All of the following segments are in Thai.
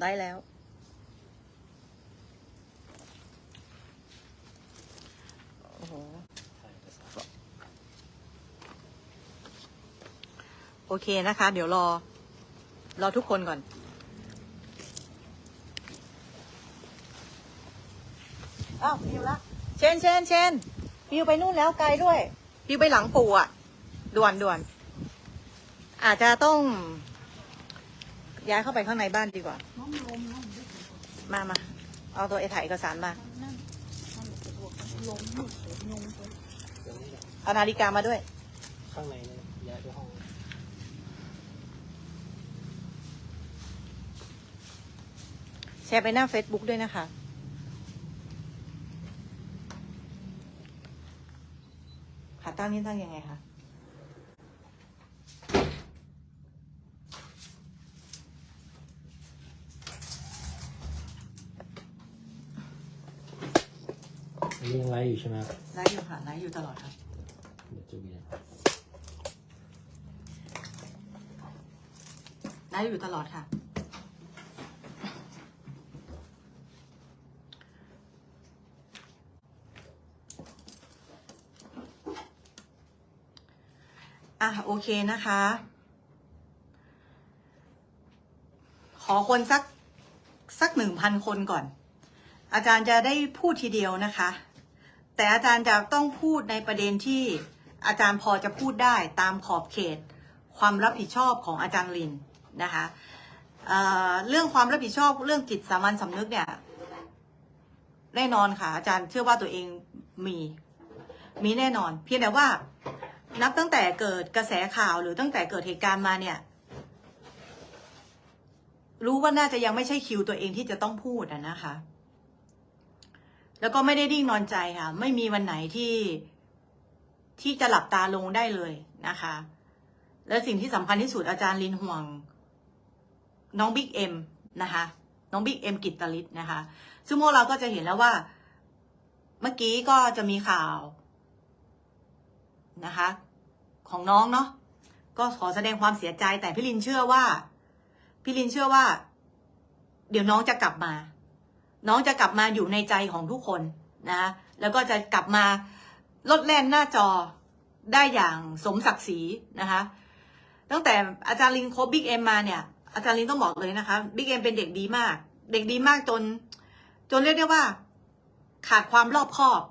ได้แล้ว โอ้โห โอเคนะคะ เดี๋ยวรอ รอทุกคนก่อน อ้าวพิวละ เชนเชนเชนพิวไปนู่นแล้วไกลด้วยพิวไปหลังปู่อะ ด่วนด่วน อาจจะต้อง ย้ายเข้าไปข้างในบ้านดีกว่าน้องลมน้องมามา เอาตัวเอถ่ายเอกสารมานั่นนั่นสะดวกลมนี่เสียงงเลยตรงนี้แหละเอานาฬิกามาด้วย ข้างในเนี่ยย้ายไปห้อง แชร์ไปหน้า Facebook ด้วยนะคะ ขาตั้งนี่ตั้งยังไงคะ นนี้ยังไลฟ์อยู่ใช่ไหมครับไลฟ์อยู่ค่ะไลฟ์อยู่ตลอดครับเดี๋ยวจะเวียนไลฟ์อยู่ตลอดค่ะ อะโอเคนะคะ ขอคนสักสักหนึ่งพันคนก่อน อาจารย์จะได้พูดทีเดียวนะคะ แต่อาจารย์จะต้องพูดในประเด็นที่อาจารย์พอจะพูดได้ตามขอบเขต ความรับผิดชอบของอาจารย์ลินนะคะเเรื่องความรับผิดชอบเรื่องจิตสามัญสำนึกเนี่ยแน่นอนค่ะอาจารย์เชื่อว่าตัวเองมี มีแน่นอน เพียงแต่ว่า นับตั้งแต่เกิดกระแสข่าวหรือตั้งแต่เกิดเหตุการณ์มาเนี่ย รู้ว่าน่าจะยังไม่ใช่คิวตัวเองที่จะต้องพูดนะคะ แล้วก็ไม่ได้ดิ้งนอนใจค่ะ ไม่มีวันไหนที่ที่จะหลับตาลงได้เลยนะคะ และสิ่งที่สำคัญที่สุดอาจารย์ลินห่วง น้องบิ๊กเอ็มนะคะ น้องบิ๊กเอ็มกิตตลิศนะคะ ซึ่งพวกเราก็จะเห็นแล้วว่า เมื่อกี้ก็จะมีข่าวนะคะ ของน้องเนาะก็ขอแสดงความเสียใจแต่พี่ลินเชื่อว่า พี่ลินเชื่อว่า เดี๋ยวน้องจะกลับมา น้องจะกลับมาอยู่ในใจของทุกคนนะแล้วก็จะกลับมาลดแล่นหน้าจอได้อย่างสมศักดิ์ศรีนะคะตั้งแต่อาจารย์ลินโคบบิ๊กเอ็มมาเนี่ย อาจารย์ลินต้องบอกเลยนะคะบิ๊กเอ็มเป็นเด็กดีมาก เด็กดีมากจน จนเรียกได้ว่า ขาดความรอบคอบ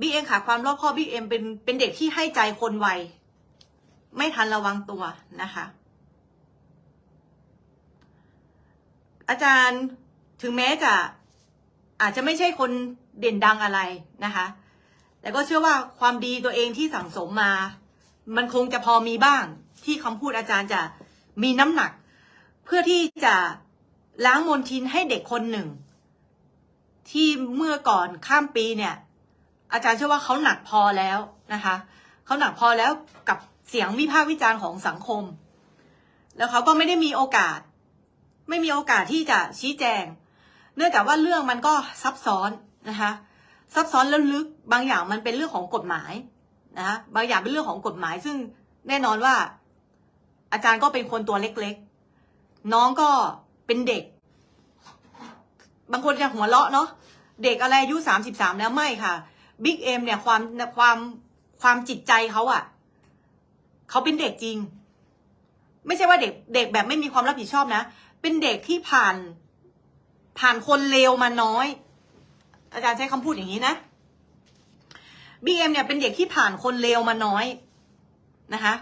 บิ๊กเอ็มขาดความรอบคอบบิ๊กเอ็มเป็นเป็นเด็กที่ให้ใจคนไวไม่ทันระวังตัวนะคะ อาจารย์ ถึงแม้จะอาจจะไม่ใช่คนเด่นดังอะไรนะคะ แต่ก็เชื่อว่าความดีตัวเองที่สั่งสมมา มันคงจะพอมีบ้าง ที่คำพูดอาจารย์จะมีน้ำหนัก เพื่อที่จะล้างมลทินให้เด็กคนหนึ่ง ที่เมื่อก่อนข้ามปีเนี่ย อาจารย์เชื่อว่าเขาหนักพอแล้วนะคะเขาหนักพอแล้วกับเสียงวิพากษ์วิจารณ์ของสังคม แล้วเขาก็ไม่ได้มีโอกาส ไม่มีโอกาสที่จะชี้แจง เนื่องจากว่าเรื่องมันก็ซับซ้อนนะคะ ซับซ้อนแล้วลึกบางอย่างมันเป็นเรื่องของกฎหมายนะคะบางอย่างเป็นเรื่องของกฎหมาย ซึ่งแน่นอนว่า อาจารย์ก็เป็นคนตัวเล็กๆ น้องก็เป็นเด็ก บางคนจะหัวเราะเนาะเด็กอะไรอายุสามสิบสามแล้วไม่ค่ะบิ๊กเอ็มเนี่ยความความความจิตใจเขาอะเขาเป็นเด็กจริง ไม่ใช่ว่าเด็กเด็กแบบไม่มีความรับผิดชอบนะ เป็นเด็กที่ผ่าน ผ่านคนเลวมาน้อย อาจารย์ใช้คำพูดอย่างนี้นะบีเอ็มเนี่ยเป็นเด็กที่ผ่านคนเลวมาน้อยนะคะ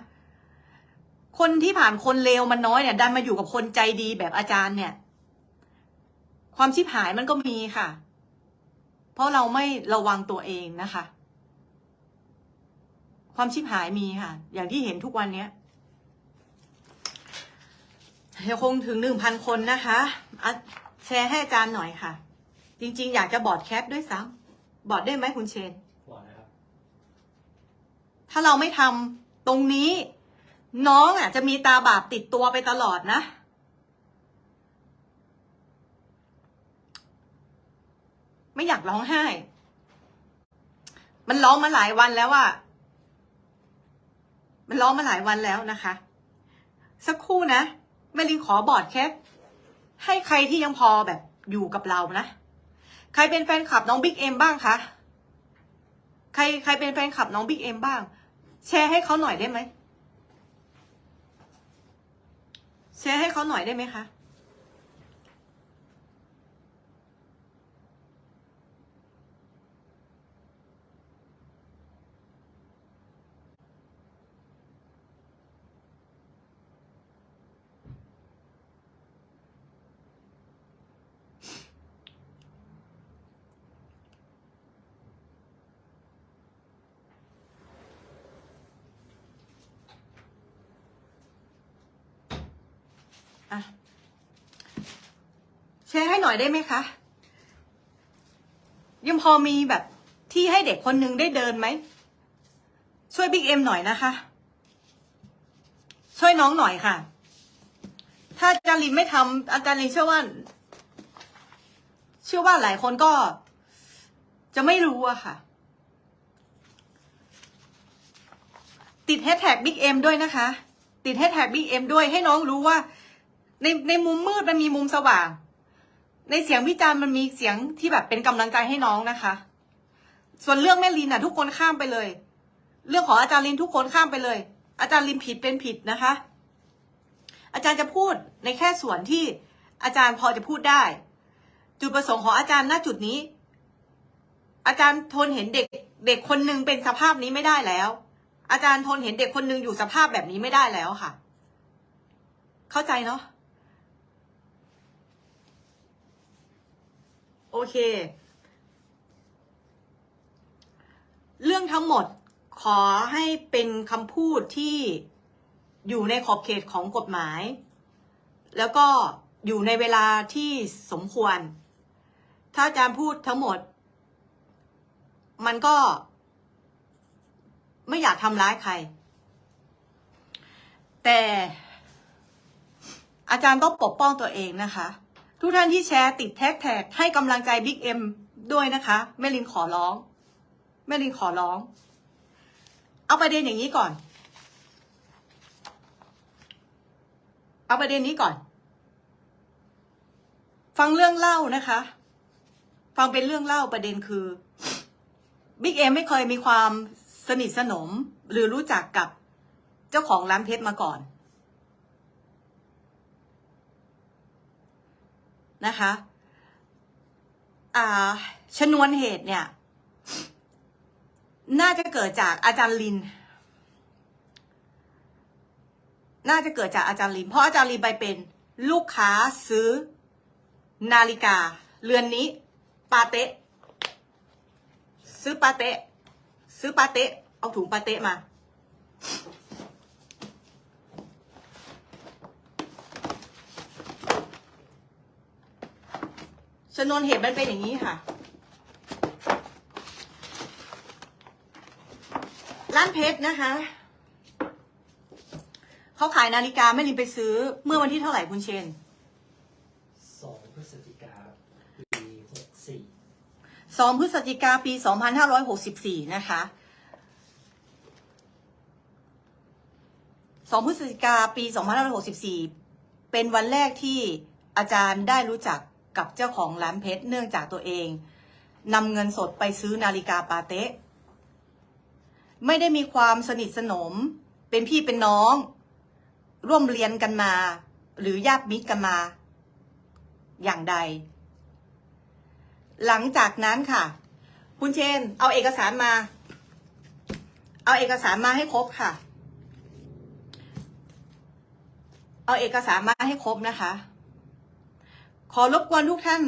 คนที่ผ่านคนเลวมาน้อยเนี่ย ดันมาอยู่กับคนใจดีแบบอาจารย์เนี่ย ความชิบหายมันก็มีค่ะ เพราะเราไม่ระวังตัวเองนะคะ ความชิบหายมีค่ะ อย่างที่เห็นทุกวันเนี้ยยังคงถึงหนึ่งพันคนนะคะอะ แชร์ให้อาจารย์หน่อยค่ะ จริง ๆ อยากจะบอร์ดแคปด้วยซ้ำบอร์ดได้ไหมคุณเชนก่อนนะครับ ถ้าเราไม่ทำตรงนี้ น้องอะ จะมีตาบาปติดตัวไปตลอดนะไม่อยากร้องไห้ มันร้องมาหลายวันแล้วอะมันร้องมาหลายวันแล้วนะคะ สักครู่นะแม่ลินขอบอร์ดแคป ให้ใครที่ยังพอแบบอยู่กับเรานะ ใครเป็นแฟนคลับน้องบิ๊กเอ็มบ้างคะ ใครใครเป็นแฟนคลับน้องบิ๊กเอ็มบ้าง แชร์ให้เขาหน่อยได้ไหมแชร์ให้เขาหน่อยได้ไหมคะ อยได้ไหมคะ ยังพอมีแบบที่ให้เด็กคนหนึ่งได้เดินไหม ช่วยบิ๊กเอ็มหน่อยนะคะ ช่วยน้องหน่อยค่ะ ถ้าอาจารย์ลินไม่ทำอาจารย์ลินเชื่อว่าเชื่อว่าหลายคนก็จะไม่รู้อะค่ะ ติดแฮชแท็กบิ๊กเอ็มด้วยนะคะ ติดแฮชแท็กบิ๊กเอ็มด้วยให้น้องรู้ว่าในในมุมมืดมันมีมุมสว่าง ในเสียงวิจารณ์มันมีเสียงที่แบบเป็นกำลังใจให้น้องนะคะ ส่วนเรื่องแม่ลินน่ะ ทุกคนข้ามไปเลย เรื่องของอาจารย์ลินทุกคนข้ามไปเลย อาจารย์ลินผิดเป็นผิดนะคะ อาจารย์จะพูดในแค่ส่วนที่อาจารย์พอจะพูดได้ จุดประสงค์ของอาจารย์ณจุดนี้ อาจารย์ทนเห็นเด็กเด็กคนหนึ่งเป็นสภาพนี้ไม่ได้แล้ว อาจารย์ทนเห็นเด็กคนหนึ่งอยู่สภาพแบบนี้ไม่ได้แล้วค่ะ เข้าใจเนาะ โอเค เรื่องทั้งหมดขอให้เป็นคำพูดที่อยู่ในขอบเขตของกฎหมาย แล้วก็อยู่ในเวลาที่สมควร ถ้าอาจารย์พูดทั้งหมด มันก็ ไม่อยากทำร้ายใคร แต่อาจารย์ต้องปกป้องตัวเองนะคะ ทุกท่านที่แชร์ติดแท็กแท็กให้กำลังใจบิ๊กเอ็มด้วยนะคะแม่ลินขอร้องแม่ลินขอร้อง เอาประเด็นอย่างนี้ก่อน เอาประเด็นนี้ก่อน ฟังเรื่องเล่านะคะ ฟังเป็นเรื่องเล่าประเด็นคือบิ๊กเอ็มไม่เคยมีความสนิทสนมหรือรู้จักกับเจ้าของร้านเพชรมาก่อน นะคะชนวนเหตุเนี่ย น่าจะเกิดจากอาจารย์ลิน น่าจะเกิดจากอาจารย์ลิน เพราะอาจารย์ลินไปเป็นลูกค้าซื้อนาฬิกา เรือนนี้ ปาเต๊ะซื้อปาเต๊ะซื้อปาเต๊ะเอาถุงปาเต๊ะมา ชนวนเหตุมันเป็นอย่างนี้ค่ะ ร้านเพชรนะคะเขาขายนาฬิกาไม่ลินไปซื้อ เมื่อวันที่เท่าไหร่คุณเชนสองพฤศจิกาปีหกสี่สองพฤศจิกาปี2564นะคะสองพฤศจิกาปี2564เป็นวันแรกที่อาจารย์ได้รู้จัก กับเจ้าของร้านเพชรเนื่องจากตัวเองนำเงินสดไปซื้อนาฬิกาปาเต๊ะไม่ได้มีความสนิทสนม เป็นพี่เป็นน้อง ร่วมเรียนกันมา หรือญาติมิตรกันมา อย่างใด หลังจากนั้นค่ะ คุณเชน เอาเอกสารมา เอาเอกสารมาให้ครบค่ะ เอาเอกสารมาให้ครบนะคะ ขอรบกวนทุกท่าน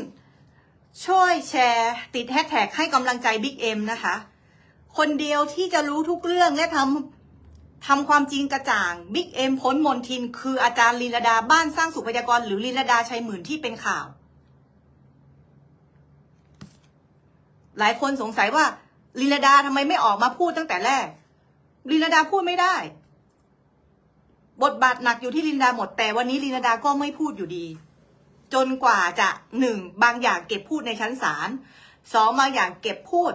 ช่วยแชร์ติดแฮชแท็กให้กำลังใจบิ๊กเอ็มนะคะ คนเดียวที่จะรู้ทุกเรื่องและทำทำความจริงกระจ่างบิ๊กเอ็มพ้นมนทิน คืออาจารย์ลีลาดาบ้านสร้างสุพยากร หรือลีลาดาชัยหมื่นที่เป็นข่าว หลายคนสงสัยว่าลีลาดาทำไมไม่ออกมาพูดตั้งแต่แรกลีลาดาพูดไม่ได้ บทบาทหนักอยู่ที่ลินดาหมดแต่วันนี้ลินดาก็ไม่พูดอยู่ดี จนกว่าจะหนึ่งบางอย่างเก็บพูดในชั้นศาลสองบางอย่างเก็บพูด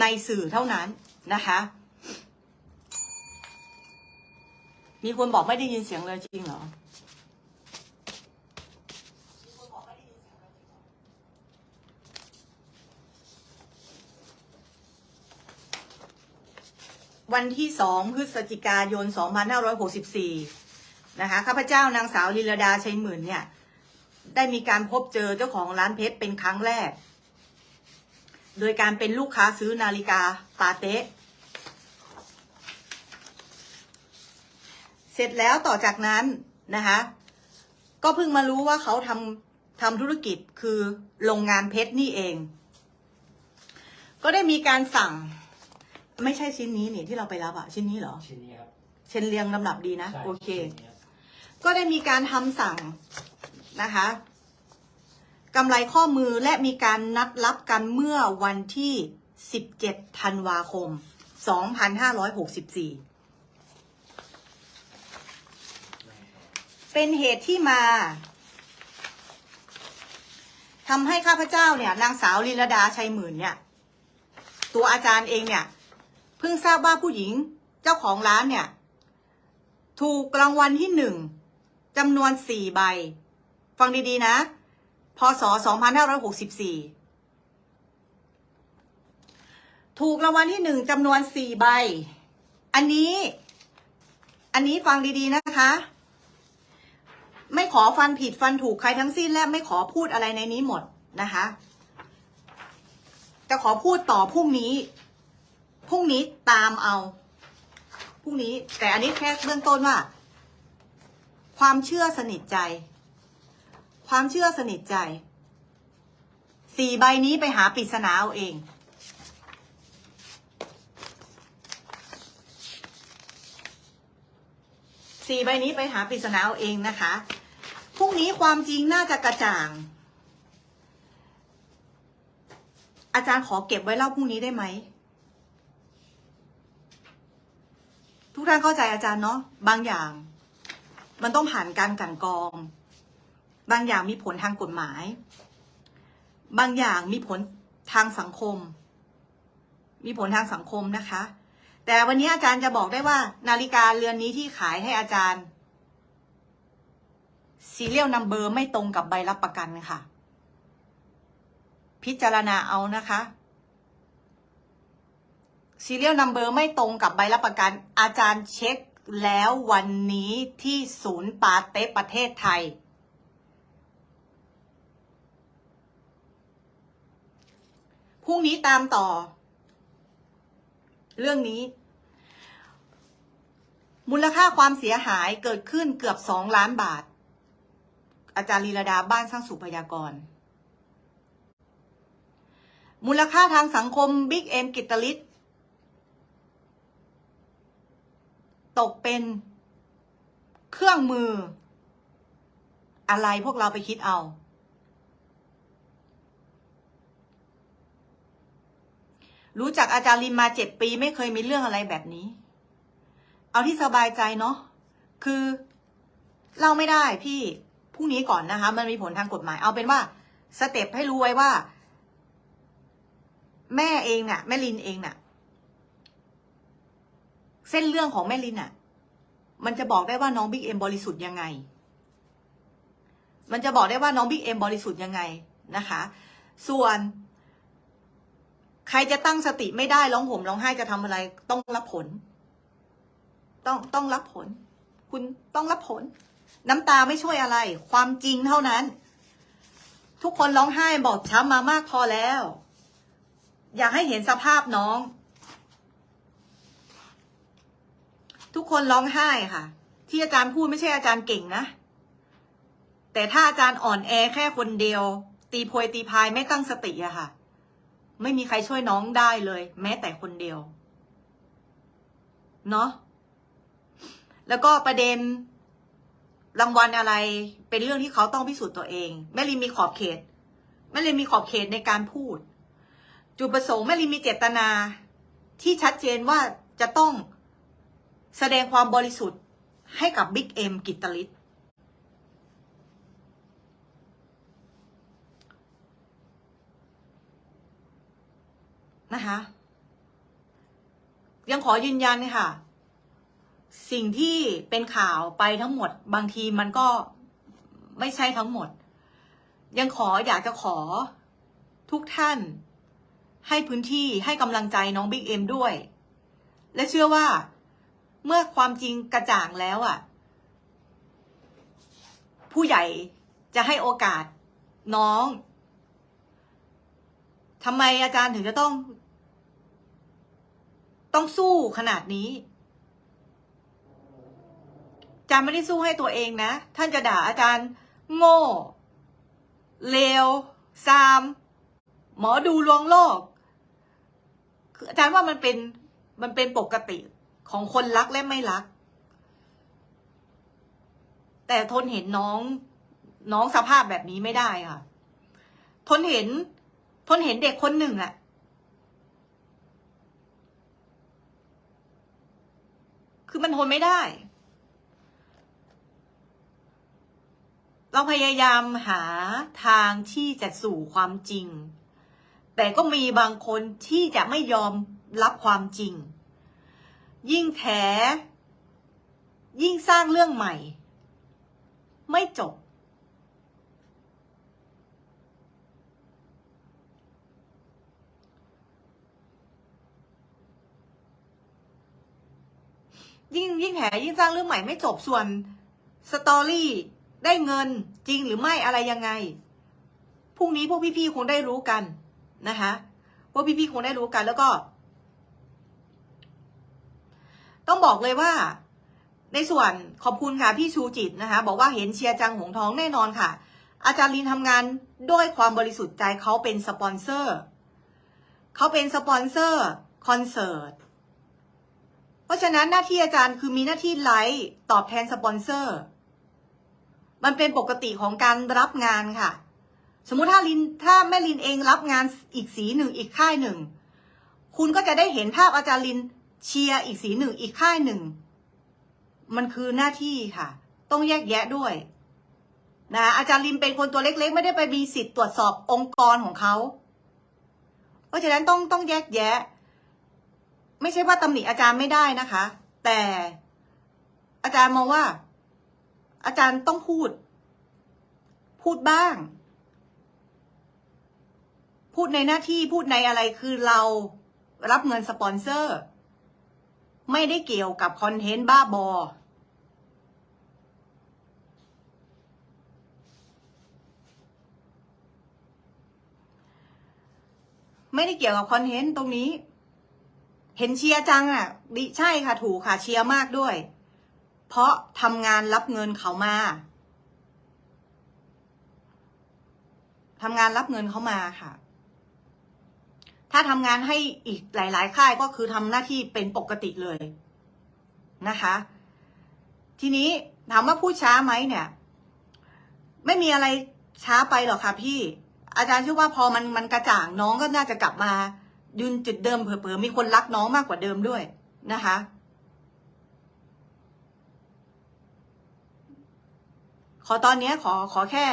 ในสื่อเท่านั้นนะคะ มีคนบอกไม่ได้ยินเสียงเลยจริงเหรอวันที่ 2 พฤศจิกายน 2564 นะคะ ข้าพเจ้านางสาวลีลาดาชัยหมื่นเนี่ย ได้มีการพบเจอเจ้าของร้านเพชรเป็นครั้งแรก โดยการเป็นลูกค้าซื้อนาฬิกาปาเต๊ะเสร็จแล้วต่อจากนั้นนะคะ ก็เพิ่งมารู้ว่าเขาทำทำธุรกิจคือโรงงานเพชรนี่เอง ก็ได้มีการสั่ง ไม่ใช่ชิ้นนี้นี่ที่เราไปรับอะชิ้นนี้เหรอ ชิ้นนี้ครับเช่นเรียงลำดับดีนะใช่โอเคชิ้นนี้รับก็ได้มีการทำสั่ง นะคะกำไรข้อมือและมีการนัดรับกันเมื่อวันที่ 17 ธันวาคม 2564 เป็นเหตุที่มาทำให้ข้าพเจ้าเนี่ย นางสาวลีลดาชัยหมื่นเนี่ย ตัวอาจารย์เองเนี่ย เพิ่งทราบว่าผู้หญิงเจ้าของร้านเนี่ย ถูกรางวัลที่หนึ่งจำนวนสี่ใบ ฟังดีๆนะ พศ 2564 ถูกรางวัลที่หนึ่งจำนวนสี่ใบ อันนี้ อันนี้ฟังดีๆนะคะ ไม่ขอฟันผิดฟันถูกใครทั้งสิ้นและไม่ขอพูดอะไรในนี้หมดนะคะ จะขอพูดต่อพรุ่งนี้ พรุ่งนี้ตามเอา พรุ่งนี้ แต่อันนี้แค่เบื้องต้นว่า ความเชื่อสนิทใจ ความเชื่อสนิทใจ สี่ใบนี้ไปหาปริศนาเอาเอง สี่ใบนี้ไปหาปริศนาเอาเองนะคะ พรุ่งนี้ความจริงน่าจะกระจ่าง อาจารย์ขอเก็บไว้เล่าพรุ่งนี้ได้ไหม ทุกท่านเข้าใจอาจารย์เนาะ บางอย่าง มันต้องผ่านการกันกรอง บางอย่างมีผลทางกฎหมาย บางอย่างมีผลทางสังคม มีผลทางสังคมนะคะ แต่วันนี้อาจารย์จะบอกได้ว่า นาฬิกาเรือนนี้ที่ขายให้อาจารย์ซีเรียลนัมเบอร์ไม่ตรงกับใบรับประกันค่ะ พิจารณาเอานะคะซีเรียลนัมเบอร์ไม่ตรงกับใบรับประกัน อาจารย์เช็คแล้ววันนี้ที่ศูนย์ปาเต้ประเทศไทย พรุ่งนี้ตามต่อ เรื่องนี้ มูลค่าความเสียหายเกิดขึ้นเกือบสองล้านบาท อาจารย์ลีลาดาบ้านสร้างสุพยากร มูลค่าทางสังคมบิ๊กเอ็มกิตตลิศตกเป็นเครื่องมือ อะไรพวกเราไปคิดเอา รู้จักอาจารย์ลินมาเจ็ดปี ไม่เคยมีเรื่องอะไรแบบนี้ เอาที่สบายใจเนาะคือเล่าไม่ได้พี่พรุ่งนี้ก่อนนะคะ มันมีผลทางกฎหมาย เอาเป็นว่าสเต็ปให้รู้ไว้ว่า แม่เองเนี่ยแม่ลินเองเนี่ยเส้นเรื่องของแม่ลินอะ มันจะบอกได้ว่าน้องบิ๊กเอ็มบริสุทธิ์ยังไง มันจะบอกได้ว่าน้องบิ๊กเอ็มบริสุทธิ์ยังไงนะคะ ส่วน ใครจะตั้งสติไม่ได้ร้องห่มร้องไห้จะทำอะไร ต้องรับผล ต้องต้องรับผล คุณต้องรับผล น้ำตาไม่ช่วยอะไร ความจริงเท่านั้น ทุกคนร้องไห้บอกช้ำมามากพอแล้ว อยากให้เห็นสภาพน้อง ทุกคนร้องไห้ค่ะ ที่อาจารย์พูดไม่ใช่อาจารย์เก่งนะแต่ถ้าอาจารย์อ่อนแอแค่คนเดียว ตีโพยตีพายไม่ตั้งสติอะค่ะ ไม่มีใครช่วยน้องได้เลย แม้แต่คนเดียว เนาะแล้วก็ประเด็นรางวัลอะไร เป็นเรื่องที่เขาต้องพิสูจน์ตัวเอง แม่ลินมีขอบเขตแม่ลินมีขอบเขตในการพูด จุดประสงค์แม่ลินมีเจตนาที่ชัดเจนว่าจะต้องแสดงความบริสุทธิ์ให้กับบิ๊กเอ็มกิตตลิศ นะคะ ยังขอยืนยันค่ะ สิ่งที่เป็นข่าวไปทั้งหมด บางทีมันก็ไม่ใช่ทั้งหมด ยังขออยากจะขอทุกท่าน ให้พื้นที่ให้กำลังใจน้องบิ๊กเอ็มด้วย และเชื่อว่าเมื่อความจริงกระจ่างแล้วอะ ผู้ใหญ่จะให้โอกาสน้องทำไมอาจารย์ถึงจะต้อง ต้องสู้ขนาดนี้อาจารย์ไม่ได้สู้ให้ตัวเองนะ ท่านจะด่าอาจารย์ โง่ เลวซาม หมอดูลวงโลก คืออาจารย์ว่ามันเป็นมันเป็นปกติของคนรักและไม่รัก แต่ทนเห็นน้องน้องสภาพแบบนี้ไม่ได้ค่ะ ทนเห็น ทนเห็นเด็กคนหนึ่งอะ คือมันทนไม่ได้ เราพยายามหาทางที่จะสู่ความจริง แต่ก็มีบางคนที่จะไม่ยอมรับความจริง ยิ่งแถยิ่งสร้างเรื่องใหม่ ไม่จบ ยิ่งยิ่งแถยิ่งสร้างเรื่องใหม่ไม่จบส่วนสตอรี่ได้เงินจริงหรือไม่อะไรยังไงพรุ่งนี้พวกพี่ๆคงได้รู้กันนะคะพวกพี่ๆคงได้รู้กันแล้วก็ ต้องบอกเลยว่า ในส่วนขอบคุณค่ะพี่ชูจิตนะคะ บอกว่าเห็นเชียร์จังหงทองแน่นอนค่ะ อาจารย์ลินทำงานด้วยความบริสุทธิ์ใจเขาเป็นสปอนเซอร์เขาเป็นสปอนเซอร์คอนเสิร์ต เพราะฉะนั้นหน้าที่อาจารย์คือมีหน้าที่ไลฟ์ตอบแทนสปอนเซอร์ มันเป็นปกติของการรับงานค่ะ สมมุติถ้าลินถ้าแม่ลินเองรับงานอีกสีหนึ่งอีกค่ายหนึ่ง คุณก็จะได้เห็นภาพอาจารย์ลินเชียร์อีกสีหนึ่งอีกค่ายหนึ่ง มันคือหน้าที่ค่ะ ต้องแยกแยะด้วยนะอาจารย์ลินเป็นคนตัวเล็ก ๆ ไม่ได้ไปมีสิทธิ์ตรวจสอบองค์กรของเขา เพราะฉะนั้นต้องต้องแยกแยะ ไม่ใช่ว่าตำหนิอาจารย์ไม่ได้นะคะ แต่อาจารย์มองว่า อาจารย์ต้องพูด พูดบ้าง พูดในหน้าที่พูดในอะไรคือเรารับเงินสปอนเซอร์ ไม่ได้เกี่ยวกับคอนเทนต์บ้าบอไม่ได้เกี่ยวกับคอนเทนต์ตรงนี้ เห็นเชียร์จังอะดิใช่ค่ะถูกค่ะเชียร์มากด้วย เพราะทำงานรับเงินเขามาทำงานรับเงินเขามาค่ะ ถ้าทำงานให้อีกหลาย ๆ ค่ายก็คือทำหน้าที่เป็นปกติเลยนะคะ ทีนี้ถามว่าพูดช้าไหมเนี่ย ไม่มีอะไรช้าไปหรอกค่ะพี่ อาจารย์เชื่อว่าพอมันมันกระจ่างน้องก็น่าจะกลับมา ยืนจุดเดิมเผลอๆมีคนรักน้องมากกว่าเดิมด้วยนะคะ ขอตอนนี้ขอขอแค่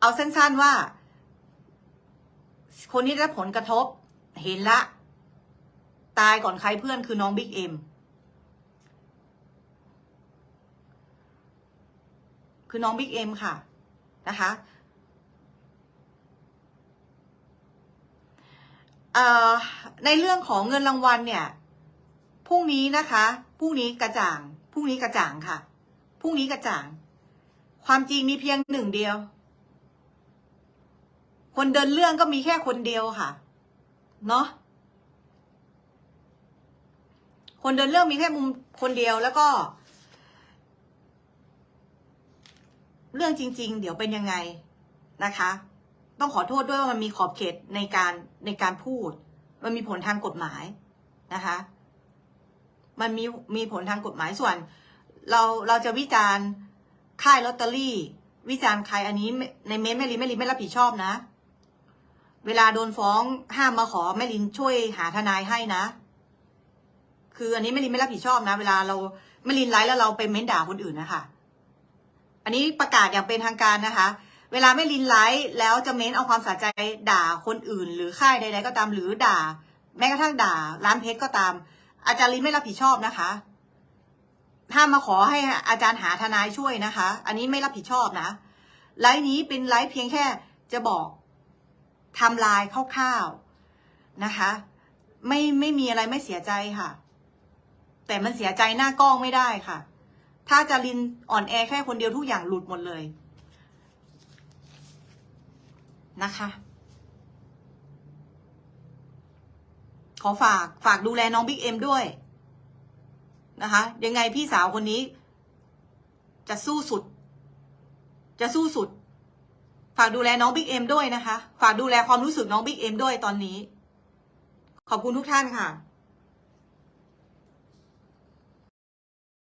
เอาสั้นๆว่า คนที่ได้ผลกระทบ เห็นละ ตายก่อนใครเพื่อนคือน้องบิ๊กเอ็มคือน้องบิ๊กเอ็มค่ะนะคะ เอ่อ ในเรื่องของเงินรางวัลเนี่ยพรุ่งนี้นะคะพรุ่งนี้กระจ่างพรุ่งนี้กระจ่างค่ะพรุ่งนี้กระจ่าง ความจริงมีเพียงหนึ่งเดียว คนเดินเรื่องก็มีแค่คนเดียวค่ะเนาะคนเดินเรื่องมีแค่มุมคนเดียวแล้วก็ เรื่องจริง ๆ เดี๋ยวเป็นยังไงนะคะ ต้องขอโทษด้วยว่ามันมีขอบเขตในการในการพูด มันมีผลทางกฎหมายนะคะ มันมีมีผลทางกฎหมายส่วน เราเราจะวิจารณ์ค่ายลอตเตอรี่ วิจารณ์ใครอันนี้ในเม้นแม่ลินแม่ลินไม่รับผิดชอบนะ เวลาโดนฟ้องห้ามมาขอแม่ลินช่วยหาทนายให้นะ คืออันนี้แม่ลินไม่รับผิดชอบนะ เวลาเราแม่ลินไลฟ์แล้วเราไปเม้นด่าคนอื่นนะคะอันนี้ประกาศอย่างเป็นทางการนะคะ เวลาแม่ลินไลฟ์แล้วจะเม้นเอาความสะใจด่าคนอื่น หรือค่ายใดๆก็ตามหรือด่า แม้กระทั่งด่า ร้านเพชรก็ตาม อาจารย์ลินไม่รับผิดชอบนะคะห้ามมาขอให้อาจารย์หาทนายช่วยนะคะ อันนี้ไม่รับผิดชอบนะไลฟ์นี้เป็นไลฟ์เพียงแค่จะบอกทำลายคร่าวๆนะคะ ไม่ไม่มีอะไรไม่เสียใจค่ะ แต่มันเสียใจหน้ากล้องไม่ได้ค่ะ ถ้าจารินอ่อนแอแค่คนเดียวทุกอย่างหลุดหมดเลย นะคะ ขอฝากฝากดูแลน้องบิ๊กเอ็มด้วยนะคะ ยังไงพี่สาวคนนี้ จะสู้สุด จะสู้สุด ฝากดูแลน้องบิ๊กเอ็มด้วยนะคะ ฝากดูแลความรู้สึกน้องบิ๊กเอ็มด้วยตอนนี้ ขอบคุณทุกท่านค่ะ